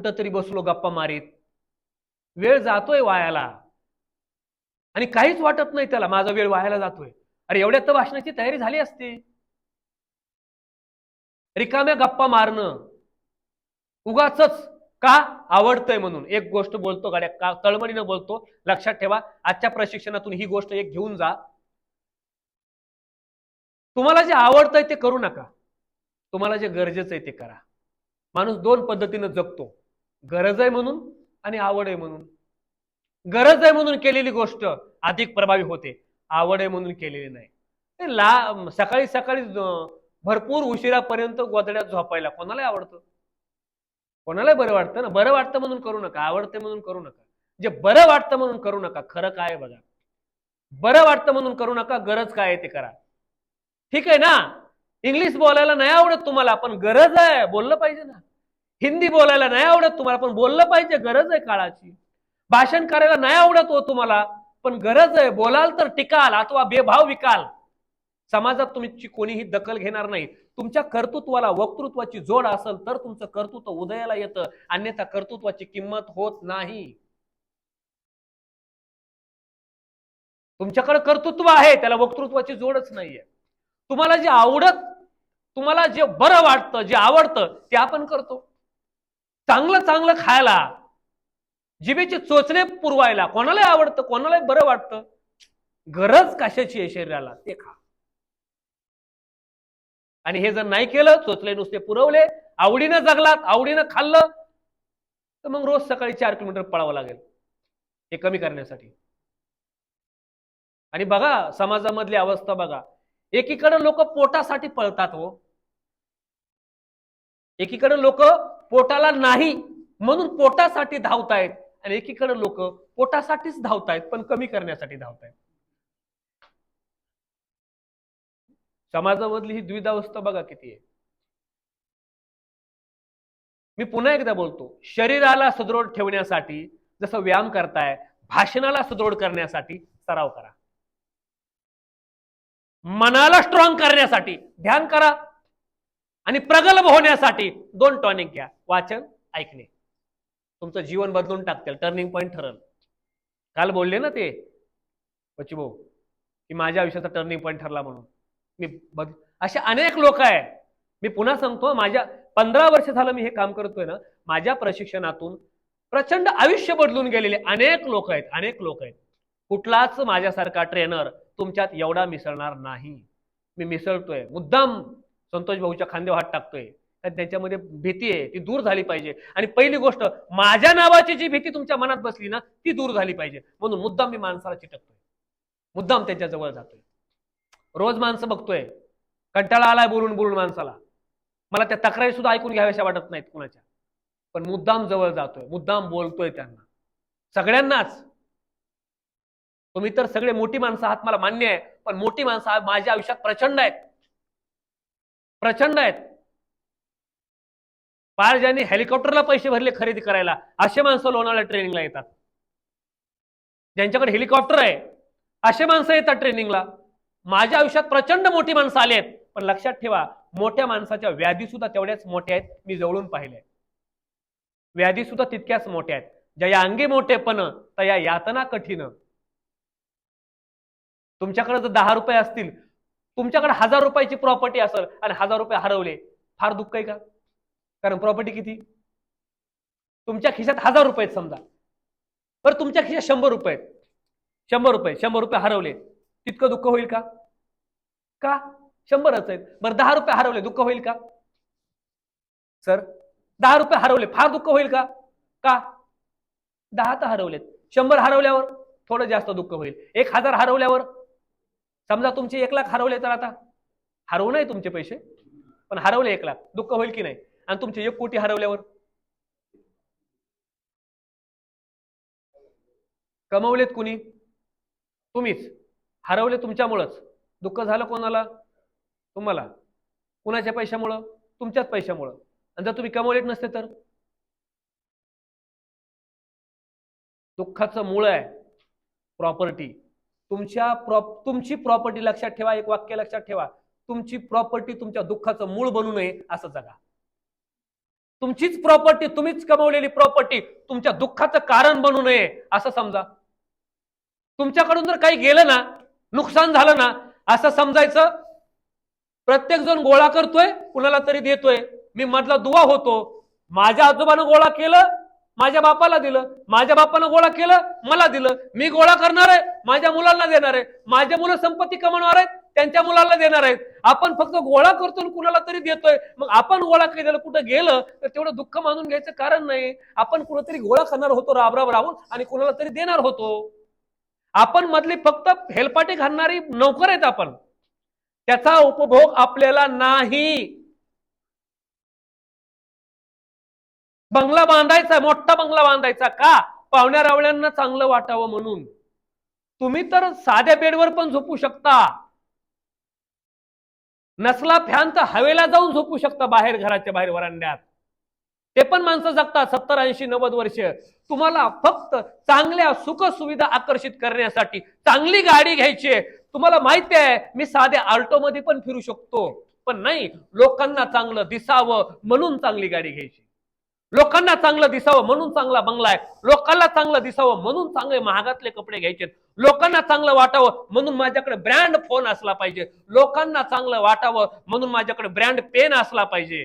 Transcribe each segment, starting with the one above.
कुठंतरी बसलो गप्पा मारीत. वेळ जातोय वायाला. आणि काहीच वाटत नाही त्याला माझा वेळ वायाला जातोय. अरे एवढ्यात तर भाषणाची तयारी झाली असते. रिकाम्या गप्पा मारणं. उगाच का आवडतंय म्हणून. एक गोष्ट बोलतो गाड्या का तळमळीनं बोलतो. लक्षात ठेवा आजच्या प्रशिक्षणातून ही गोष्ट एक घेऊन जा. तुम्हाला जे आवडतंय ते करू नका. तुम्हाला जे गरजेचं आहे ते करा. माणूस दोन पद्धतीनं जगतो. गरज आहे म्हणून आणि आवड आहे म्हणून. गरज आहे म्हणून केलेली गोष्ट अधिक प्रभावी होते. आवड आहे म्हणून केलेली नाही. ला सकाळी सकाळी भरपूर उशिरापर्यंत गोदड्यात झोपायला कोणालाही आवडतं? कोणालाही बरं वाटतं ना? बरं वाटतं म्हणून करू नका. आवडते म्हणून करू नका. जे बरं वाटतं म्हणून करू नका. खरं काय बघा. बरं वाटतं म्हणून करू नका. गरज काय आहे ते करा. ठीक आहे ना? इंग्लिश बोलायला नाही आवडत तुम्हाला पण गरज आहे. बोललं पाहिजे ना. हिंदी बोलायला नाही आवडत तुम्हाला पण बोललं पाहिजे गरज आहे काळाची. भाषण करायला नाही आवडत हो तुम्हाला पण गरज आहे. बोलाल तर टिकाल अथवा बेभाव विकाल. समाजात तुमची कोणीही दखल घेणार नाही. तुमच्या कर्तृत्वाला वक्तृत्वाची जोड असेल तर तुमचं कर्तृत्व उदयाला येतं. अन्यथा कर्तृत्वाची किंमत होत नाही. तुमच्याकडे कर्तृत्व आहे त्याला वक्तृत्वाची जोडच नाहीये. तुम्हाला जे आवडत तुम्हाला जे बरं वाटतं जे आवडतं ते आपण करतो. चांगलं चांगलं खायला. जिभेचे चोचले पुरवायला. कोणालाही आवडतं कोणालाही बरं वाटतं. गरज कशाची आहे शरीराला? ते खा. आणि हे जर नाही केलं चोचले नुसते पुरवले आवडीनं जगलात आवडीनं खाल्लं तर मग रोज सकाळी चार किलोमीटर पळावं लागेल. हे कमी करण्यासाठी. आणि बघा समाजामधली अवस्था बघा. एकीकडे लोक पोटासाठी पळतात हो. एकीकडे लोक पोटाला नाही म्हणून पोटासाठी धावतायत. आणि एकीकडे लोक पोटासाठीच धावतायत पण कमी करण्यासाठी धावतायत. समाजामधली ही द्विधावस्था बघा किती आहे. मी पुन्हा एकदा बोलतो शरीराला सुदृढ ठेवण्यासाठी जसं व्यायाम करताय भाषणाला सुदृढ करण्यासाठी सराव करा. मनाला स्ट्रॉंग करण्यासाठी ध्यान करा. आणि प्रगल्भ होण्यासाठी दोन टॉनिक घ्या. वाचन ऐकणे. तुमचं जीवन बदलून टाकतील. टर्निंग पॉईंट ठरल. काल बोलले ना ते बची भाऊ की माझ्या आयुष्याचा टर्निंग पॉईंट ठरला म्हणून. मी बद असे अनेक लोक आहे मी पुन्हा सांगतो माझ्या पंधरा वर्ष झालं मी हे काम करतोय ना माझ्या प्रशिक्षणातून प्रचंड आयुष्य बदलून गेलेले अनेक लोक आहेत अनेक लोक आहेत. कुठलाच माझ्यासारखा ट्रेनर तुमच्यात एवढा मिसळणार नाही. मी मिसळतोय. मुद्दाम संतोष भाऊच्या खांद्यावर हात टाकतोय. कारण त्यांच्यामध्ये भीती आहे ती दूर झाली पाहिजे. आणि पहिली गोष्ट माझ्या नावाची जी भीती तुमच्या मनात बसली ना ती दूर झाली पाहिजे. म्हणून मुद्दाम मी माणसाला चिटकतोय. मुद्दाम त्यांच्याजवळ जातोय. रोज माणसं बघतोय. कंटाळा आलाय बोलून बोलून माणसाला. मला त्या तक्रारी सुद्धा ऐकून घ्याव्याशा वाटत नाहीत कुणाच्या. पण मुद्दाम जवळ जातोय. मुद्दाम बोलतोय त्यांना. सगळ्यांनाच. तुम्ही तर सगळे मोठी माणसं आहात मला मान्य आहे. पण मोठी माणसं माझ्या आयुष्यात प्रचंड आहेत. प्रचंड आहेत. पार ज्यांनी हेलिकॉप्टरला पैसे भरले खरेदी करायला असे माणसं लोणावळ्या ट्रेनिंगला येतात. ज्यांच्याकडे हेलिकॉप्टर आहे असे माणसं येतात ट्रेनिंगला. माझ्या आयुष्यात प्रचंड मोठी माणसं आली आहेत. पण लक्षात ठेवा मोठ्या माणसाच्या व्याधी सुद्धा तेवढ्याच मोठ्या आहेत मी जवळून पाहिले व्याधी सुद्धा तितक्याच मोठ्या आहेत. ज्या या अंगी मोठेपण तर या यातना कठीण. तुमच्याकडे जर दहा रुपये असतील तुमच्याकडे हजार रुपयाची प्रॉपर्टी असेल आणि हजार रुपये हरवले फार दुःख आहे का? कारण प्रॉपर्टी किती? तुमच्या खिशात हजार रुपये आहेत समजा. बरं तुमच्या खिशात शंभर रुपये आहेत. शंभर रुपये शंभर रुपये हरवले. तितकं दुःख होईल का? का? शंभरच आहेत. बरं दहा रुपये हरवले दुःख होईल का? सर? दहा रुपये हरवले फार दुःख होईल का? का? दहा तर हरवलेत. शंभर हरवल्यावर थोडं जास्त दुःख होईल. एक हजार हरवल्यावर समजा तुमचे एक लाख हरवले तर आता हरवू नाही तुमचे पैसे पण हरवले एक लाख दुःख होईल की नाही? आणि तुमचे एक कोटी हरवल्यावर? कमवलेत कुणी? तुम्हीच. हरवले तुमच्यामुळंच. दुःख झालं कोणाला? तुम्हाला. कुणाच्या पैशामुळं? तुमच्याच पैशामुळं. आणि जर तुम्ही कमवलेत नसते तर? दुःखाचं मूळ आहे. प्रॉपर्टी तुमच्या प्रॉप तुमची प्रॉपर्टी लक्षात ठेवा एक वाक्य लक्षात ठेवा. तुमची प्रॉपर्टी तुमच्या दुःखाचं मूळ बनू नये असं जगा. तुमचीच प्रॉपर्टी तुम्हीच कमवलेली प्रॉपर्टी तुमच्या दुःखाचं कारण बनू नये असं समजा. तुमच्याकडून जर काही गेलं ना नुकसान झालं ना असं समजायचं प्रत्येक जण गोळा करतोय कुणाला तरी देतोय. मी मधला दुवा होतो. माझ्या आजोबानं गोळा केलं माझ्या बापाला दिलं माझ्या बापानं गोळा केलं मला दिलं. मी गोळा करणार आहे माझ्या मुलांना देणार आहे. माझ्या मुलं संपत्ती कमवणार आहेत त्यांच्या मुलांना देणार आहेत. आपण फक्त गोळा करतो कुणाला तरी देतोय. मग आपण गोळा केलेलं कुठं गेलं तर तेवढं दुःख मानून घ्यायचं कारण नाही. आपण कुठंतरी गोळा करणार होतो राबराब राहून आणि कुणाला तरी देणार होतो. आपण मधली फक्त हेलपाटे घालणारी नोकर आहेत आपण. त्याचा उपभोग आपल्याला नाही. बंगला बांधायचा मोठा बंगला बांधायचा का? पाहुण्या रावळ्यांना चांगलं वाटावं म्हणून. तुम्ही तर साध्या बेडवर पण झोपू शकता. नसला फॅन तर हवेला जाऊन झोपू शकता बाहेर घराच्या बाहेर वरांड्यात. ते पण माणसं जगतात सत्तर ऐंशी नव्वद वर्ष. तुम्हाला फक्त चांगल्या सुख सुविधा आकर्षित करण्यासाठी चांगली गाडी घ्यायची तुम्हाला माहिती आहे मी साध्या आल्टो मध्ये पण फिरू शकतो. पण नाही लोकांना चांगलं दिसावं म्हणून चांगली गाडी घ्यायची. लोकांना चांगलं दिसावं म्हणून चांगला बंगला आहे. लोकांना चांगलं दिसावं म्हणून चांगले महागातले कपडे घ्यायचे. लोकांना चांगलं वाटावं म्हणून माझ्याकडे ब्रँड फोन असला पाहिजे. लोकांना चांगलं वाटावं म्हणून माझ्याकडे ब्रँड पेन असला पाहिजे.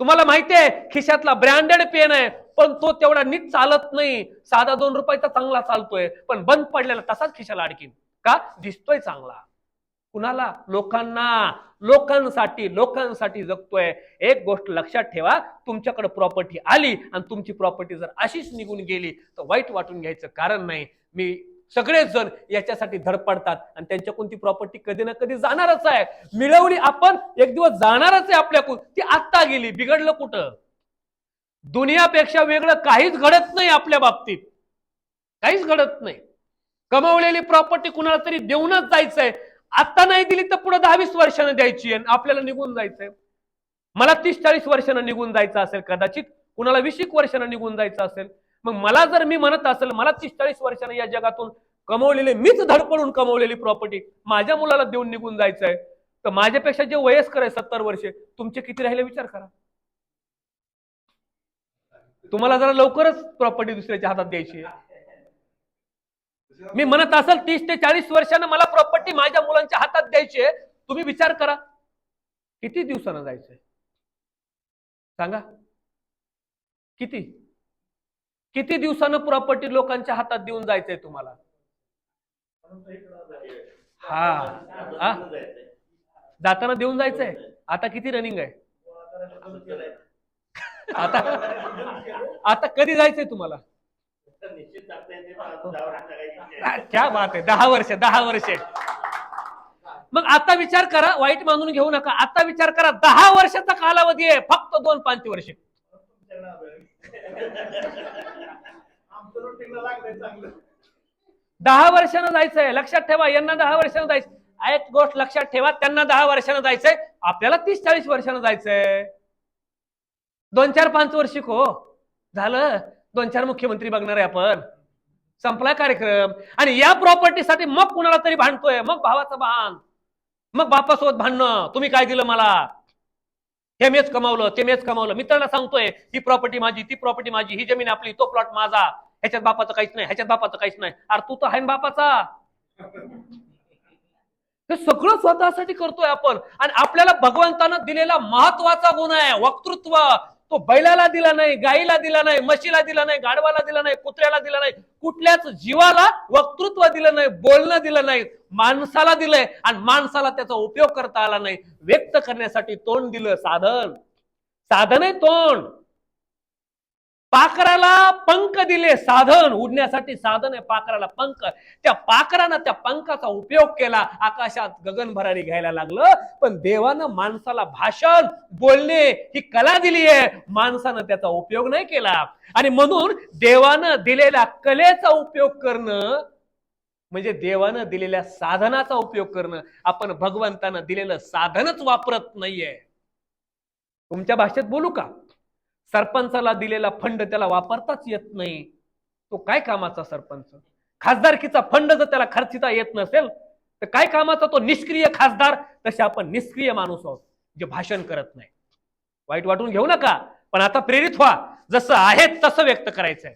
तुम्हाला माहिती आहे खिशातला ब्रँडेड पेन आहे पण तो तेवढा नीट चालत नाही. साधा दोन रुपयाचा चांगला चालतोय पण बंद पडलेला तसाच खिशाला अडकीन का? दिसतोय चांगला. कुणाला? लोकांना. लोकांसाठी लोकांसाठी जगतोय. एक गोष्ट लक्षात ठेवा तुमच्याकडे प्रॉपर्टी आली आणि तुमची प्रॉपर्टी जर अशीच निघून गेली तर वाईट वाटून घ्यायचं कारण नाही. मी सगळेच जण याच्यासाठी धडपडतात आणि त्यांच्याकडून ती प्रॉपर्टी कधी ना कधी जाणारच आहे. मिळवली आपण एक दिवस जाणारच आहे आपल्याकडून. ती आत्ता गेली बिघडलं कुठं? दुनियापेक्षा वेगळं काहीच घडत नाही आपल्या बाबतीत. काहीच घडत नाही. कमावलेली प्रॉपर्टी कुणाला तरी देऊनच जायचंय. आता नाही दिली तर पुढे दहा वीस वर्षानं द्यायची आणि आपल्याला निघून जायचंय. मला तीस चाळीस वर्षानं निघून जायचं असेल कदाचित कुणाला वीस एक वर्षानं निघून जायचं असेल मग मला जर मी म्हणत असेल मला तीस चाळीस वर्षानं या जगातून कमवलेले मीच धडपडून कमवलेली प्रॉपर्टी माझ्या मुलाला देऊन निघून जायचं आहे तर माझ्यापेक्षा जे वयस्कर आहे सत्तर वर्षे तुमचे किती राहिले विचार करा. तुम्हाला जरा लवकरच प्रॉपर्टी दुसऱ्याच्या हातात द्यायची आहे. मी म्हणत असेल तीस ते चाळीस वर्षानं मला प्रॉपर्टी माझ्या मुलांच्या हातात द्यायची आहे. तुम्ही विचार करा. किती दिवसानं जायचंय? सांगा. किती? किती दिवसानं प्रॉपर्टी लोकांच्या हातात देऊन जायचंय तुम्हाला? हा. जाताना देऊन जायचंय. आता किती रनिंग आहे? आता आता कधी जायचंय तुम्हाला? क्या बात आहे. दहा वर्ष दहा वर्ष. मग आता विचार करा वाईट मानून घेऊ नका. आता विचार करा दहा वर्षाचा कालावधी आहे. फक्त दोन पाच वर्ष. दहा वर्षानं जायचंय. लक्षात ठेवा यांना दहा वर्षानं जायचं. एक गोष्ट लक्षात ठेवा त्यांना दहा वर्षानं जायचंय. आपल्याला तीस चाळीस वर्षानं जायचंय. दोन चार पाच वर्षिक हो झालं. दोन चार मुख्यमंत्री बघणार आहे आपण. संपला कार्यक्रम. आणि या प्रॉपर्टीसाठी मग कुणाला तरी भांडतोय? मग भावाचं भान. मग बापासोबत भांडणं. तुम्ही काय दिलं मला? हे मेच कमावलं ते मेच कमावलं. मित्रांना सांगतोय ही प्रॉपर्टी माझी ती प्रॉपर्टी माझी ही जमीन आपली तो प्लॉट माझा. ह्याच्यात बापाचं काहीच नाही ह्याच्यात बापाचं काहीच नाही. अरे तू तर आहे ना बापाचा. हे सगळं स्वतःसाठी करतोय आपण. आणि आपल्याला भगवंतानं दिलेला महत्त्वाचा गुण आहे वक्तृत्व. तो बैलाला दिला नाही गाईला दिला नाही म्हशीला दिला नाही गाढवाला दिला नाही कुत्र्याला दिला नाही कुठल्याच जीवाला वक्तृत्व दिलं नाही बोलणं दिलं नाही माणसाला दिलंय आणि माणसाला त्याचा उपयोग करता आला नाही. व्यक्त करण्यासाठी तोंड दिलं साधन. साधन आहे तोंड. पाखराला पंख दिले साधन उडण्यासाठी साधन आहे पाखराला पंख. त्या पाखरानं त्या पंखाचा उपयोग केला. आकाशात गगनभरारी घ्यायला लागलं पण देवानं माणसाला भाषण बोलणे ही कला दिली आहे. माणसानं त्याचा उपयोग नाही केला. आणि म्हणून देवानं दिलेल्या कलेचा उपयोग करणं म्हणजे देवानं दिलेल्या साधनाचा उपयोग करणं आपण भगवंतानं दिलेलं साधनच वापरत नाहीये. तुमच्या भाषेत बोलू का? सरपंचाला दिलेला फंड त्याला वापरताच येत नाही. तो काय कामाचा सरपंच? खासदारकीचा फंड जर त्याला खर्चिता येत नसेल तर काय कामाचा तो निष्क्रिय खासदार? तसे आपण निष्क्रिय माणूस आहोत जे भाषण करत नाही. वाईट वाटून घेऊ नका पण आता प्रेरित व्हा. जसं आहे तसं व्यक्त करायचंय.